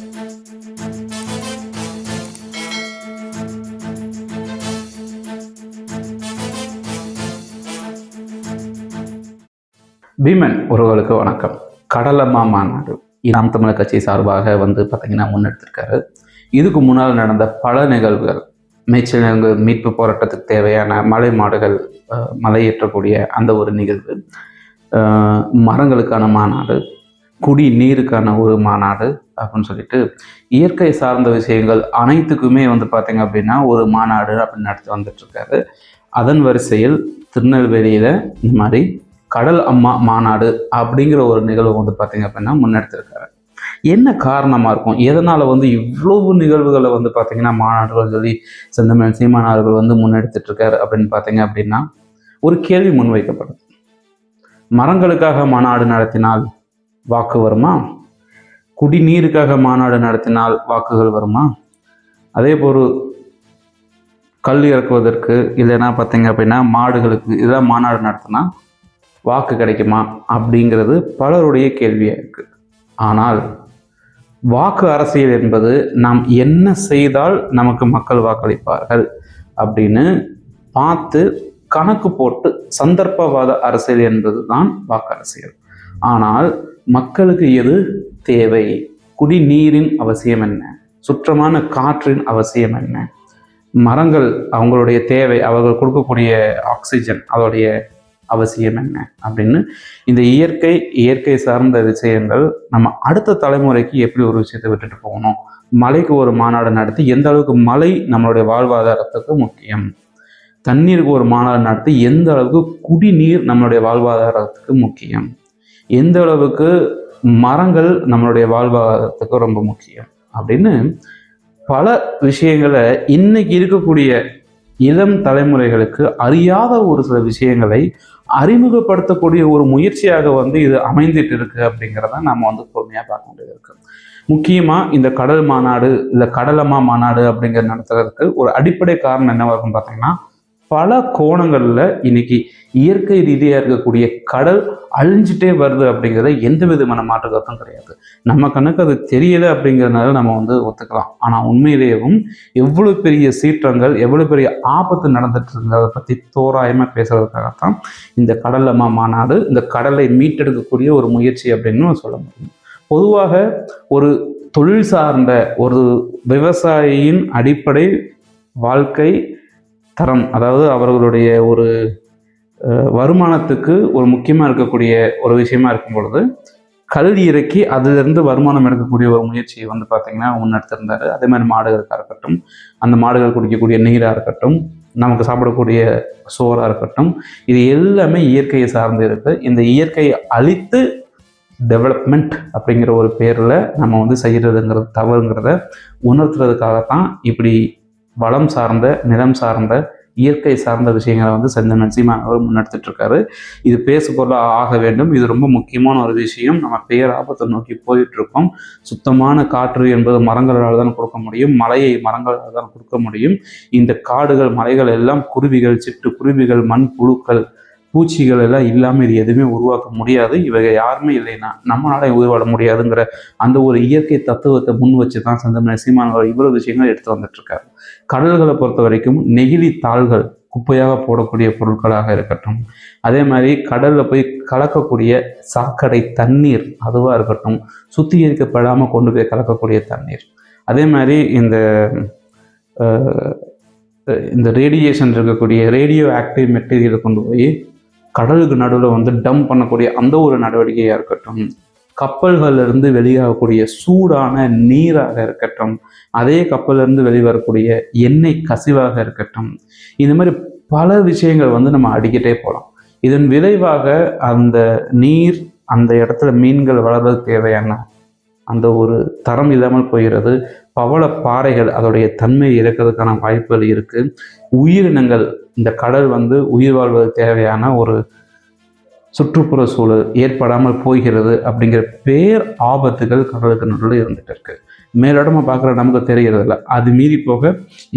பீமன் உறவுகளுக்கு வணக்கம். கடலம்மா மாநாடு நாம் தமிழர் கட்சி சார்பாக வந்து பார்த்தீங்கன்னா முன்னெடுத்திருக்காரு. இதுக்கு முன்னால் நடந்த பல நிகழ்வுகள் மேய்ச்சல் மீட்பு போராட்டத்துக்கு தேவையான மலை மாடுகள் மலையேற்றக்கூடிய அந்த ஒரு நிகழ்வு மரங்களுக்கான மாநாடு குடி நீருக்கான ஒரு மாநாடு அப்படின்னு சொல்லிட்டு இயற்கை சார்ந்த விஷயங்கள் அனைத்துக்குமே வந்து பார்த்தீங்க அப்படின்னா ஒரு மாநாடு அப்படின்னு நடத்தி வந்துட்டுருக்காரு. அதன் வரிசையில் திருநெல்வேலியில் இந்த மாதிரி கடல் அம்மா மாநாடு அப்படிங்கிற ஒரு நிகழ்வு வந்து பார்த்தீங்க அப்படின்னா முன்னெடுத்திருக்காரு. என்ன காரணமாக இருக்கும்? எதனால் வந்து இவ்வளவு நிகழ்வுகளை வந்து பார்த்திங்கன்னா மாநாடுகள் சொல்லி செந்தமிழ் சீமானார்கள் வந்து முன்னெடுத்துட்ருக்காரு அப்படின்னு பார்த்தீங்க அப்படின்னா ஒரு கேள்வி முன்வைக்கப்படுது மரங்களுக்காக மாநாடு நடத்தினால் வாக்கு வருமா? குடிநீருக்காக மாநாடு நடத்தினால் வாக்குகள் வருமா? அதே போல் கல் இறக்குவதற்கு இல்லைன்னா பார்த்தீங்க அப்படின்னா மாடுகளுக்கு இதெல்லாம் மாநாடு நடத்தினா வாக்கு கிடைக்குமா அப்படிங்கிறது பலருடைய கேள்வியாக இருக்குது ஆனால் வாக்கு அரசியல் என்பது நாம் என்ன செய்தால் நமக்கு மக்கள் வாக்களிப்பார்கள் அப்படின்னு பார்த்து கணக்கு போட்டு சந்தர்ப்பவாத அரசியல் என்பது தான் வாக்கு அரசியல். ஆனால் மக்களுக்கு எது தேவை? குடிநீரின் அவசியம் என்ன? சுற்றமான காற்றின் அவசியம் என்ன? மரங்கள் அவங்களுடைய தேவை அவர்கள் கொடுக்கக்கூடிய ஆக்சிஜன் அதோடைய அவசியம் என்ன? அப்படின்னு இந்த இயற்கை இயற்கை சார்ந்த விஷயங்கள் நம்ம அடுத்த தலைமுறைக்கு எப்படி ஒரு விஷயத்தை விட்டுட்டு போகணும்? மலைக்கு ஒரு மாநாடு நடத்தி எந்த அளவுக்கு மலை நம்மளுடைய வாழ்வாதாரத்துக்கு முக்கியம்? தண்ணீருக்கு ஒரு மாநாடு நடத்தி எந்த அளவுக்கு குடிநீர் நம்மளுடைய வாழ்வாதாரத்துக்கு முக்கியம்? எந்த அளவுக்கு மரங்கள் நம்மளுடைய வாழ்வாதாரத்துக்கு ரொம்ப முக்கியம் அப்படின்னு பல விஷயங்களை இன்னைக்கு இருக்கக்கூடிய இளம் தலைமுறைகளுக்கு அறியாத ஒரு சில விஷயங்களை அறிமுகப்படுத்தக்கூடிய ஒரு முயற்சியாக வந்து இது அமைந்துட்டு இருக்கு அப்படிங்கிறத நம்ம வந்து பொறுமையாக பார்க்க வேண்டியது இருக்கு. முக்கியமாக இந்த கடல் மாநாடு இல்லை கடலம்மா மாநாடு அப்படிங்கிற நடத்துறதுக்கு ஒரு அடிப்படை காரணம் என்னவாக இருக்குன்னு பார்த்தீங்கன்னா பல கோணங்களில் இன்னைக்கு இயற்கை ரீதியாக இருக்கக்கூடிய கடல் அழிஞ்சிட்டே வருது அப்படிங்கிறத எந்த விதமான மாற்று கருத்தும் கிடையாது. நம்ம கணக்கு அது தெரியல அப்படிங்கிறதுனால நம்ம வந்து ஒத்துக்கலாம். ஆனால் உண்மையிலேயும் எவ்வளோ பெரிய சீற்றங்கள் எவ்வளோ பெரிய ஆபத்து நடந்துட்டு இருக்கிறத பற்றி தோராயமாக பேசுறதுக்காகத்தான் இந்த கடல் அம்மா மாநாடு இந்த கடலை மீட்டெடுக்கக்கூடிய ஒரு முயற்சி அப்படின்னு சொல்ல முடியும். பொதுவாக ஒரு தொழில் சார்ந்த ஒரு விவசாயியின் அடிப்படை வாழ்க்கை தரம் அதாவது அவர்களுடைய ஒரு வருமானத்துக்கு ஒரு முக்கியமாக இருக்கக்கூடிய ஒரு விஷயமா இருக்கும் பொழுது கல்வி இறக்கி அதிலிருந்து வருமானம் எடுக்கக்கூடிய ஒரு முயற்சியை வந்து பார்த்தீங்கன்னா முன்னெடுத்திருந்தார் அதே மாதிரி மாடுகளுக்காக இருக்கட்டும் அந்த மாடுகள் குடிக்கக்கூடிய நீராக இருக்கட்டும் நமக்கு சாப்பிடக்கூடிய சோறாக இருக்கட்டும் இது எல்லாமே இயற்கையை சார்ந்து இருக்கு. இந்த இயற்கையை அழித்து டெவலப்மெண்ட் அப்படிங்கிற ஒரு பேரில் நம்ம வந்து செய்கிறதுங்கிறது தவறுங்கிறத உணர்த்துறதுக்காகத்தான் இப்படி வளம் சார்ந்த நிலம் சார்ந்த இயற்கை சார்ந்த விஷயங்களை வந்து செந்தமிழ் நரசிம்மன் அவர் முன்னெடுத்துட்டு இருக்காரு இது பேசு பொருளாக ஆக வேண்டும். இது ரொம்ப முக்கியமான ஒரு விஷயம். நம்ம பேராபத்தை நோக்கி போயிட்டு இருக்கோம் சுத்தமான காற்று என்பது மரங்களால் தான் கொடுக்க முடியும். மலையை மரங்களால் தான் கொடுக்க முடியும். இந்த காடுகள் மலைகள் எல்லாம் குருவிகள் சிட்டு குருவிகள் மண் புழுக்கள் பூச்சிகள் எல்லாம் இல்லாமல் இது எதுவுமே உருவாக்க முடியாது. இவங்க யாருமே இல்லைன்னா நம்மளால உருவாட முடியாதுங்கிற அந்த ஒரு இயற்கை தத்துவத்தை முன் வச்சு தான் செந்தமிழ் சீமான் இவ்வளோ இவ்வளவு விஷயங்கள் எடுத்து வந்துட்டுருக்காரு. கடல்களை பொறுத்த வரைக்கும் நெகிழி தாள்கள் குப்பையாக போடக்கூடிய பொருட்களாக இருக்கட்டும். அதே மாதிரி கடலில் போய் கலக்கக்கூடிய சாக்கடை தண்ணீர் அதுவாக இருக்கட்டும். சுத்திகரிக்கப்படாமல் கொண்டு போய் கலக்கக்கூடிய தண்ணீர். அதே மாதிரி இந்த இந்த ரேடியேஷன் இருக்கக்கூடிய ரேடியோ ஆக்டிவ் மெட்டீரியலை கொண்டு போய் கடலுக்கு நடுவில் வந்து டம்ப் பண்ணக்கூடிய அந்த ஒரு நடவடிக்கையாக இருக்கட்டும் கப்பல்கள்லேருந்து வெளியாகக்கூடிய சூடான நீராக இருக்கட்டும் அதே கப்பல்லேருந்து வெளிவரக்கூடிய எண்ணெய் கசிவாக இருக்கட்டும் இந்த மாதிரி பல விஷயங்கள் வந்து நம்ம அடிக்கிட்டே போகலாம் இதன் விளைவாக அந்த நீர் அந்த இடத்துல மீன்கள் வளர்றது தேவையான அந்த ஒரு தரம் இல்லாமல் போகிறது பவள பாறைகள் அதோடைய தன்மையை இறக்கிறதுக்கான வாய்ப்புகள் இருக்குது உயிரினங்கள் இந்த கடல் வந்து உயிர் வாழ்வது தேவையான ஒரு சுற்றுப்புற சூழல் ஏற்படாமல் போகிறது அப்படிங்கிற பேர் ஆபத்துகள் கடலுக்கு நடுவில் இருந்துகிட்டு இருக்கு. மேலிடமா பார்க்குற நமக்கு தெரிகிறது இல்லை அது மீறி போக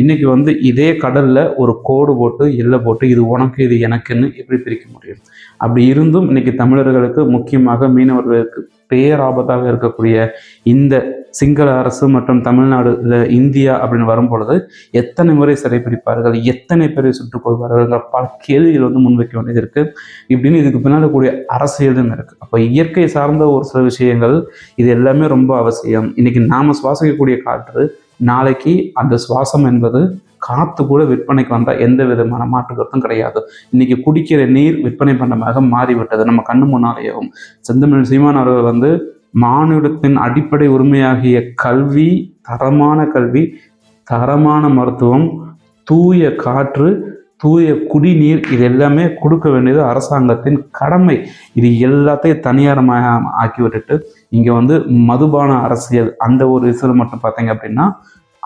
இன்றைக்கி வந்து இதே கடலில் ஒரு கோடு போட்டு எல்லை போட்டு இது உனக்கு இது எனக்குன்னு எப்படி பிரிக்க முடியும்? அப்படி இருந்தும் இன்றைக்கி தமிழர்களுக்கு முக்கியமாக மீனவர்களுக்கு பேராபத்தாக இருக்கக்கூடிய இந்த சிங்கள அரசு மற்றும் தமிழ்நாடு இல்லை இந்தியா அப்படின்னு வரும் பொழுது எத்தனை முறை சிறைப்பிடிப்பார்கள் எத்தனை பேரை சுட்டுக் கொள்வார்கள் பல கேள்விகள் வந்து முன்வைக்க வேண்டியது இருக்குது இப்படின்னு இதுக்கு பின்னால் கூடிய அரசியலும் இருக்குது அப்போ இயற்கை சார்ந்த ஒரு சில விஷயங்கள் இது எல்லாமே ரொம்ப அவசியம். இன்னைக்கு நாம் சுவாசிக்கக்கூடிய காற்று நாளைக்கு அந்த சுவாசம் என்பது காற்று கூட விற்பனைக்கு வந்தால் எந்த விதமான மாற்று கருத்தும் கிடையாது. இன்னைக்கு குடிக்கிற நீர் விற்பனை பண்ணமாக மாறிவிட்டது. நம்ம கண்ணு முன்னாலேயும் செந்தமிழ் சீமான் அவர்கள் வந்து மானுடத்தின் அடிப்படை உரிமையாகிய கல்வி தரமான கல்வி தரமான மருத்துவம் தூய காற்று தூய குடிநீர் இது எல்லாமே கொடுக்க வேண்டியது அரசாங்கத்தின் கடமை. இது எல்லாத்தையும் தனியாரமாக ஆக்கி விட்டுட்டு இங்கே வந்து மதுபான அரசியல் அந்த ஒரு விஷயம் மட்டும் பார்த்தீங்க அப்படின்னா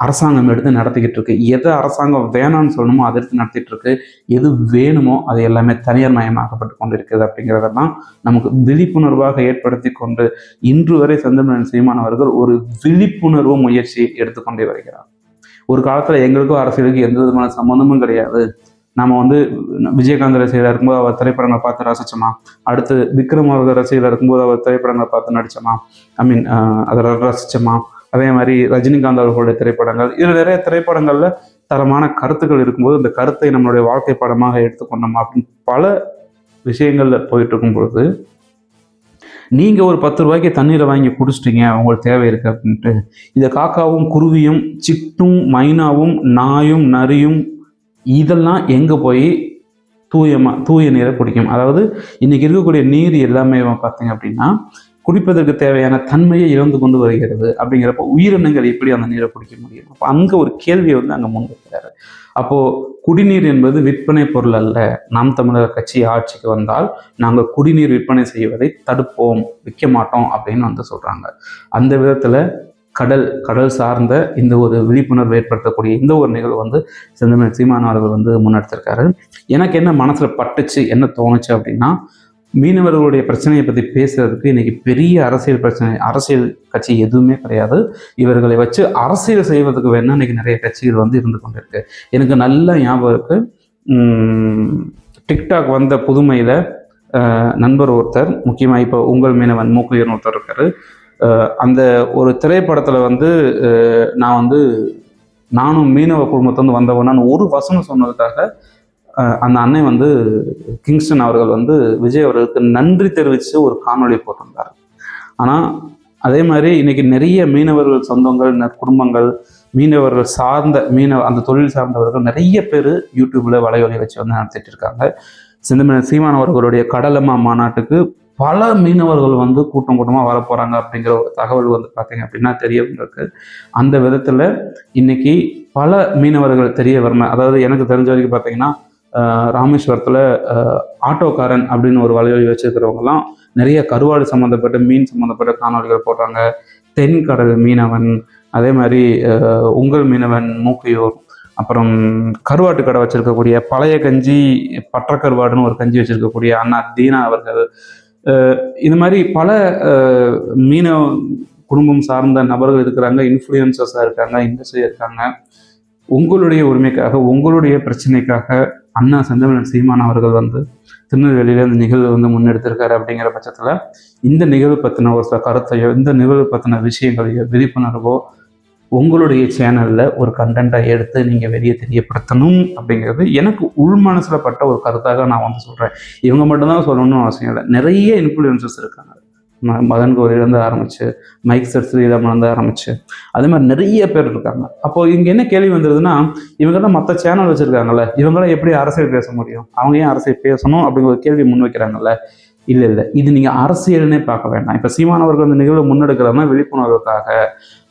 அரசாங்கம் எடுத்து நடத்திக்கிட்டு இருக்கு எதை அரசாங்கம் வேணாம்னு சொல்லணுமோ அதை எடுத்து நடத்திட்டு இருக்கு எது வேணுமோ அது எல்லாமே தனியார் மயமாக்கப்பட்டு கொண்டு இருக்குது அப்படிங்கிறதெல்லாம் நமக்கு விழிப்புணர்வாக ஏற்படுத்தி கொண்டு இன்று வரை சந்திரமன் சீமான் அவர்கள் ஒரு விழிப்புணர்வு முயற்சி எடுத்துக்கொண்டே வருகிறார். ஒரு காலத்தில் எங்களுக்கும் அரசியலுக்கு எந்த விதமான சம்மந்தமும் கிடையாது. நம்ம வந்து விஜயகாந்த் ரசிகராக இருக்கும்போது அவர் திரைப்படங்களை பார்த்து ரசிச்சோமா? அடுத்து விக்ரம் அவர்கள் ரசிகராக இருக்கும்போது அவர் திரைப்படங்களை பார்த்து நடிச்சோமா? ஐ மீன் அதை ரசிச்சோமா? அதே மாதிரி ரஜினிகாந்த் அவர்களுடைய திரைப்படங்கள். இதில் நிறைய திரைப்படங்களில் தரமான கருத்துக்கள் இருக்கும்போது இந்த கருத்தை நம்மளுடைய வாழ்க்கை படமாக எடுத்துக்கொண்டோம் அப்படின்னு பல விஷயங்களில் போயிட்டு இருக்கும் பொழுது நீங்கள் ஒரு பத்து ரூபாய்க்கு தண்ணீரை வாங்கி குடிச்சிட்டீங்க உங்களுக்கு தேவை இருக்குது அப்படின்ட்டு இந்த காக்காவும் குருவியும் சிட்டும் மைனாவும் நாயும் நரியும் இதெல்லாம் எங்கே போய் தூயமாக தூய நீரை குடிக்கும்? அதாவது இன்றைக்கி இருக்கக்கூடிய நீர் எல்லாமே பார்த்தீங்க அப்படின்னா குடிப்பதற்கு தேவையான தன்மையை இழந்து கொண்டு வருகிறது அப்படிங்கிறப்ப உயிரினங்கள் எப்படி அந்த நீரை குடிக்க முடியும்? அப்போ அங்கே ஒரு கேள்வியை வந்து அங்கே முன்வைக்கிறாரு. அப்போ குடிநீர் என்பது விற்பனை பொருள் அல்ல. நாம் தமிழக கட்சி ஆட்சிக்கு வந்தால் நாங்கள் குடிநீர் விற்பனை செய்வதை தடுப்போம் விற்க மாட்டோம் அப்படின்னு வந்து சொல்றாங்க. அந்த விதத்துல கடல் கடல் சார்ந்த இந்த ஒரு விழிப்புணர்வு ஏற்படுத்தக்கூடிய இந்த ஒரு நிகழ்வு வந்து செந்தமிழ் சீமான் அவர்கள் வந்து முன்னெடுத்திருக்காரு. எனக்கு என்ன மனசுல பட்டுச்சு என்ன தோணுச்சு அப்படின்னா மீனவர்களுடைய பிரச்சனையை பற்றி பேசுறதுக்கு இன்றைக்கி பெரிய அரசியல் பிரச்சனை அரசியல் கட்சி எதுவுமே கிடையாது. இவர்களை வச்சு அரசியல் செய்வதற்கு வேணால் இன்னைக்கு நிறைய கட்சிகள் வந்து இருந்து கொண்டிருக்கு. எனக்கு நல்ல ஞாபகம் இருக்குது டிக்டாக் வந்த புதுமையில் நண்பர் ஒருத்தர் முக்கியமாக இப்போ உங்கள் மீனவன் மூக்குயர்னு ஒருத்தர் இருக்கார். அந்த ஒரு திரைப்படத்தில் வந்து நான் வந்து நானும் மீனவ குடும்பத்தை வந்து வந்தவனான்னு ஒரு வசனம் சொன்னதுக்காக அந்த அண்ணன் வந்து கிங்ஸ்டன் அவர்கள் வந்து விஜய் அவர்களுக்கு நன்றி தெரிவித்து ஒரு காணொலி போட்டிருந்தார். ஆனால் அதே மாதிரி இன்னைக்கு நிறைய மீனவர்கள் சொந்தங்கள் குடும்பங்கள் மீனவர்கள் சார்ந்த மீனவ அந்த தொழில் சார்ந்தவர்கள் நிறைய பேர் யூடியூப்பில் வலையொலி வச்சு வந்து நடத்திட்டு இருக்காங்க. சிந்தமான சீமான் அவர்களுடைய கடலம்மா மாநாட்டுக்கு பல மீனவர்கள் வந்து கூட்டம் கூட்டமாக வரப்போகிறாங்க அப்படிங்கிற ஒரு தகவல் வந்து பார்த்தீங்க அப்படின்னா தெரிய இருக்கு. அந்த விதத்தில் இன்னைக்கு பல மீனவர்கள் தெரிய வரணும் அதாவது எனக்கு தெரிஞ்ச வரைக்கும் பார்த்தீங்கன்னா ராமேஸ்வரத்தில் ஆட்டோக்காரன் அப்படின்னு ஒரு வலையொலி வச்சுருக்கிறவங்கலாம் நிறைய கருவாடு சம்மந்தப்பட்ட மீன் சம்மந்தப்பட்ட காணொலிகள் போடுறாங்க. தென்கடல் மீனவன் அதே மாதிரி உங்கள் மீனவன் மூக்கையூர் அப்புறம் கருவாட்டு கடை வச்சுருக்கக்கூடிய பழைய கஞ்சி பற்றக்கருவாடுன்னு ஒரு கஞ்சி வச்சுருக்கக்கூடிய அண்ணா தீனா அவர்கள். இது மாதிரி பல மீனவ குடும்பம் சார்ந்த நபர்கள் இருக்கிறாங்க இன்ஃப்ளூயன்சர்ஸாக இருக்காங்க இண்டஸ்ட்ரியாக இருக்காங்க. உங்களுடைய உரிமைக்காக உங்களுடைய பிரச்சனைக்காக அண்ணா செந்தமிழன் சீமான் அவர்கள் வந்து திருநெல்வேலியில் இந்த நிகழ்வு வந்து முன்னெடுத்திருக்காரு அப்படிங்கிற பட்சத்தில் இந்த நிகழ்வு பற்றின ஒரு சில கருத்தையோ இந்த நிகழ்வு பற்றின விஷயங்களையோ விழிப்புணர்வோ உங்களுடைய சேனலில் ஒரு கண்டென்ட்டை எடுத்து நீங்கள் வெளியே தெரியப்படுத்தணும் அப்படிங்கிறது எனக்கு உள் மனசில் பட்ட ஒரு கருத்தாக நான் வந்து சொல்கிறேன் இவங்க மட்டும்தான் சொல்லணும்னு அவசியம் இல்லை. நிறைய இன்ஃப்ளூயன்சஸ் இருக்காங்க. மதன் கோரிலேருந்து ஆரம்பிச்சு மைக் சர் ஸ்ரீராமலேருந்து ஆரம்பிச்சு அதே மாதிரி நிறைய பேர் இருக்காங்க. அப்போ இங்கே என்ன கேள்வி வந்துருதுன்னா இவங்கெல்லாம் மற்ற சேனல் வச்சுருக்காங்கல்ல இவங்களாம் எப்படி அரசியல் பேச முடியும்? அவங்க ஏன் அரசியல் பேசணும் அப்படிங்கிற ஒரு கேள்வி முன் வைக்கிறாங்கல்ல? இல்லை இல்லை. இது நீங்கள் அரசியல்னே பார்க்க வேண்டாம். இப்போ சீமானவர்கள் அந்த நிகழ்வு முன்னெடுக்கிறதுனா விழிப்புணர்வுக்காக.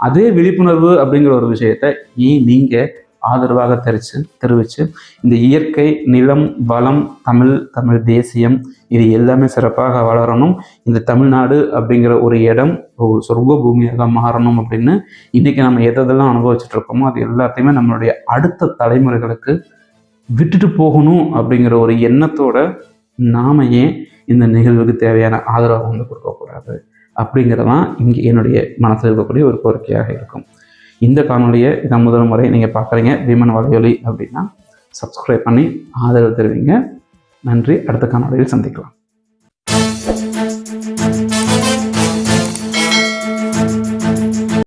அதே விழிப்புணர்வு அப்படிங்கிற ஒரு விஷயத்தை ஏன் நீங்கள் ஆதரவாக தெரிச்சு தெரிவித்து இந்த இயற்கை நிலம் வளம் தமிழ் தமிழ் தேசியம் இது எல்லாமே சிறப்பாக வளரணும். இந்த தமிழ்நாடு அப்படிங்கிற ஒரு இடம் சொர்க்க பூமியாக மாறணும் அப்படின்னு இன்றைக்கி நம்ம எதெல்லாம் அனுபவிச்சுட்டு இருக்கோமோ அது எல்லாத்தையுமே நம்மளுடைய அடுத்த தலைமுறைகளுக்கு விட்டுட்டு போகணும் அப்படிங்கிற ஒரு எண்ணத்தோட நாம ஏன் இந்த நிகழ்வுக்கு தேவையான ஆதரவை வந்து கொடுக்கக்கூடாது அப்படிங்கிறதான் இங்கே என்னுடைய மனசில் இருக்கக்கூடிய ஒரு கோரிக்கையாக இருக்கும். இந்த காணொலியை இதான் முதல் முறை நீங்கள் பார்க்குறீங்க. விமன் வலையொலி அப்படின்னா சப்ஸ்கிரைப் பண்ணி ஆதரவு தருவீங்க. நன்றி. அடுத்த காணொலியில் சந்திக்கலாம்.